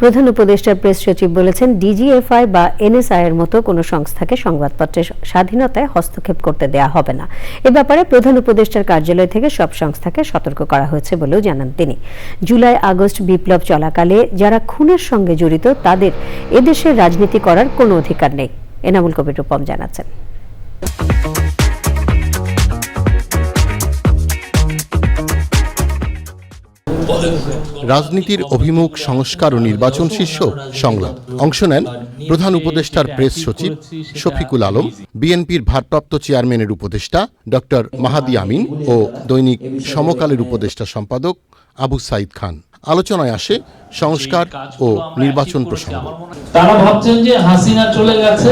প্রধান উপদেষ্টার প্রেস সচিব বলেছেন, ডিজিএফআই বা এনএসআই এর মতো কোনো সংস্থাকে সংবাদপত্রের স্বাধীনতায় হস্তক্ষেপ করতে দেয়া হবে না। এ ব্যাপারে প্রধান উপদেষ্টার কার্যালয় থেকে সব সংস্থাকে সতর্ক করা হয়েছে বলেও জানান তিনি। জুলাই, আগস্ট বিপ্লব চলাকালে যারা খুনের সঙ্গে জড়িত, তাদের এদেশের রাজনীতি করার কোনো অধিকার নেই। এনামুল কবির রূপম জানাচ্ছেন। রাজনীতির অভিমুখ সংস্কার ও নির্বাচন শীর্ষক সংলাপ। অংশ নেন প্রধান উপদেষ্টার প্রেস সচিব শফিকুল আলম বিএনপির ভারপ্রাপ্ত চেয়ারম্যানের উপদেষ্টা ডক্টর মাহাদি আমিন ও দৈনিক সমকালের উপদেষ্টা সম্পাদক আবু সাইদ খান। আলোচনায় আসে সংস্কার ও নির্বাচন প্রসঙ্গ। তারা ভাবছেন যে হাসিনা চলে গেছে।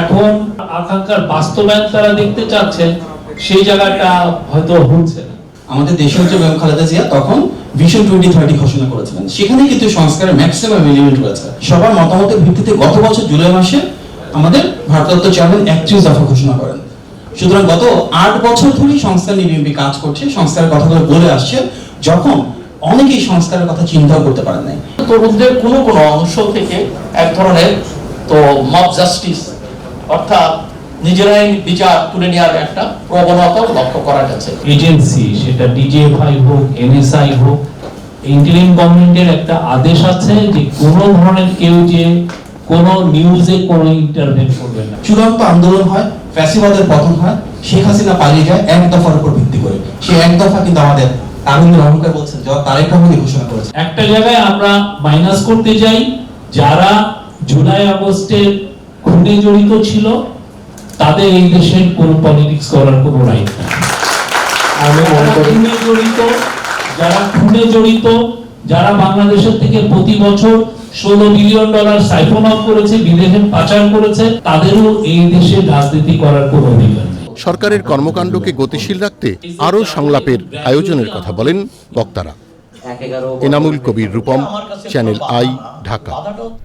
এখন আকাঙ্ক্ষার বাস্তবায়ন তারা দেখতে চাচ্ছেন সেই জায়গাটা হয়তো হচ্ছে আমাদের দেশের যে খালেদা জিয়া তখন ভিশন টোয়েন্টি থার্টি ঘোষণা করেছিলেন। সেখানে কিন্তু সংস্কারের ম্যাক্সিমাম এলিমেন্ট রয়েছে। সবার মতামতের ভিত্তিতে গত বছর জুলাই মাসে আমাদের ভারপ্রাপ্ত চেয়ারম্যান একত্রিশ দফা ঘোষণা করেন। সুতরাং গত আট বছর ধরেই সংস্কার নিয়ে বিএনপি কাজ করছে, সংস্কারের কথাগুলো বলে আসছে, যখন অনেকেই সংস্কারের কথা চিন্তাও করতে পারেন নাই। তরুণদের কোনো কোনো অংশ থেকে এক ধরনের তো মব জাস্টিস অর্থাৎ নিজেরাই বিচার তুলে নেওয়ার একটা প্রবণতা লক্ষ্য করা গেছে এজেন্সি সেটা ডিজিএফআই হোক এনএসআই হোক ইন্টারিম গভর্নমেন্টের একটা আদেশ আছে যে কোনো ধরনের কেউ যে কোনো নিউজে কোনো ইন্টারভেন করবে না। চূড়ান্ত আন্দোলন হয় ফ্যাসিবাদের পতন হয় শেখ হাসিনা পালিয়ে যায় এক দফার উপর ভিত্তি করে। সেই এক দফা কিন্তু আমাদের তামিল রহমকে বলছেন যা তারেক রহমানই ঘোষণা করেছে একটা জায়গায় আমরা মাইনাস করতে যাই যারা জুলাই আগস্টের খুনে জড়িত ছিল তাদের এই দেশের কোনো পলিটিক্স করার কোনো রাইট নেই। আমি মনে যারা করি খুনে জড়িত যারা খুনে জড়িত যারা বাংলাদেশের থেকে প্রতি বছর ষোলো বিলিয়ন ডলার সাইফন অফ করেছে বিদেশে পাচার করেছে তাদেরও এই দেশে রাজনীতি করার কোনো অধিকার সরকারের কর্মকাণ্ডকে গতিশীল রাখতে আরও সংলাপের আয়োজনের কথা বলেন বক্তারা। Enamul Kabir Rupam channel I Dhaka.